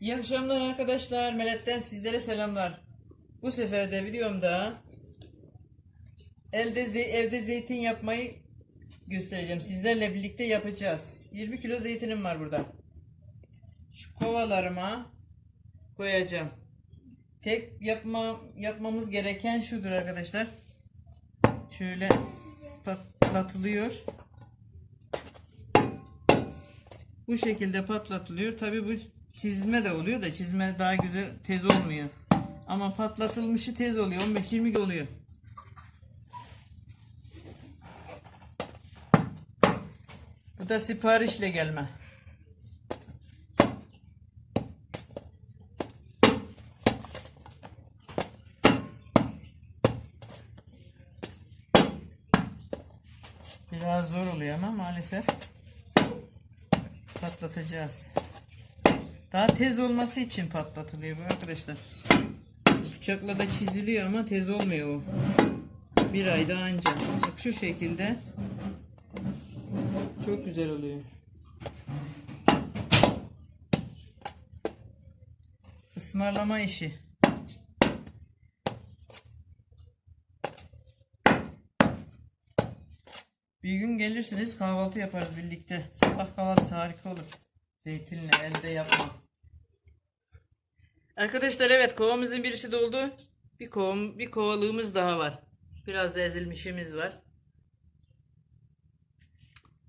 İyi akşamlar arkadaşlar. Melet'ten sizlere selamlar. Bu sefer de videomda elde evde zeytin yapmayı göstereceğim. Sizlerle birlikte yapacağız. 20 kilo zeytinim var burada. Şu kovalarıma koyacağım. Tek yapma yapmamız gereken şudur arkadaşlar. Şöyle patlatılıyor. Bu şekilde patlatılıyor. Tabi bu çizme de oluyor da çizme daha güzel tez olmuyor. Ama patlatılmışı tez oluyor. 15-20 gün oluyor. Bu da siparişle gelme. Biraz zor oluyor ama maalesef patlatacağız. Daha tez olması için patlatılıyor bu arkadaşlar. Bıçakla da çiziliyor ama tez olmuyor o. Bir ayda anca. Şu şekilde çok güzel oluyor. Ismarlama işi. Bir gün gelirsiniz kahvaltı yaparız birlikte. Sabah kahvaltısı harika olur. Zeytinle elde yapma. Arkadaşlar evet kovamızın birisi doldu. Bir kovam, bir kovalığımız daha var. Biraz da ezilmişimiz var.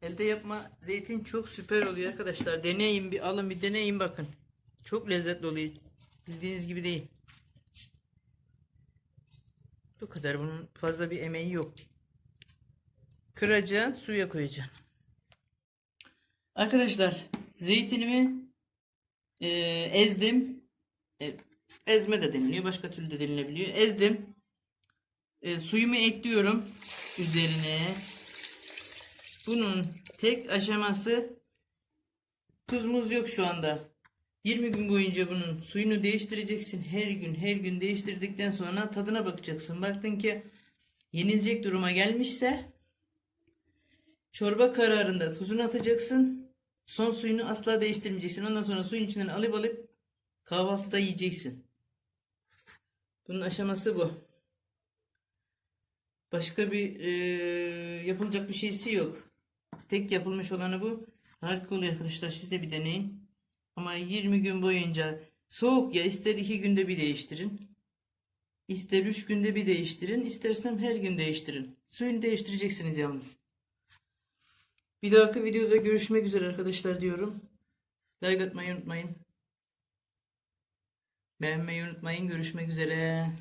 Elde yapma zeytin çok süper oluyor arkadaşlar. Deneyin bir alın bir deneyin bakın. Çok lezzetli oluyor. Bildiğiniz gibi değil. Bu kadar bunun fazla bir emeği yok. Kıracaksın, suya koyacaksın. Arkadaşlar, zeytinimi e, ezdim. E, ezme de deniliyor, başka türlü de denilebiliyor. Ezdim. E, suyumu ekliyorum üzerine. Bunun tek aşaması tuz muz yok şu anda. 20 gün boyunca bunun suyunu değiştireceksin. Her gün her gün değiştirdikten sonra tadına bakacaksın. Baktın ki yenilecek duruma gelmişse Çorba kararında tuzunu atacaksın. Son suyunu asla değiştirmeyeceksin. Ondan sonra suyun içinden alıp alıp kahvaltıda yiyeceksin. Bunun aşaması bu. Başka bir e, yapılacak bir şeysi yok. Tek yapılmış olanı bu. Harika oluyor arkadaşlar. Siz de bir deneyin. Ama 20 gün boyunca soğuk ya ister 2 günde bir değiştirin. İster 3 günde bir değiştirin. istersen her gün değiştirin. Suyunu değiştireceksiniz yalnız. Bir dahaki videoda görüşmek üzere arkadaşlar diyorum. Like atmayı unutmayın. Beğenmeyi unutmayın. Görüşmek üzere.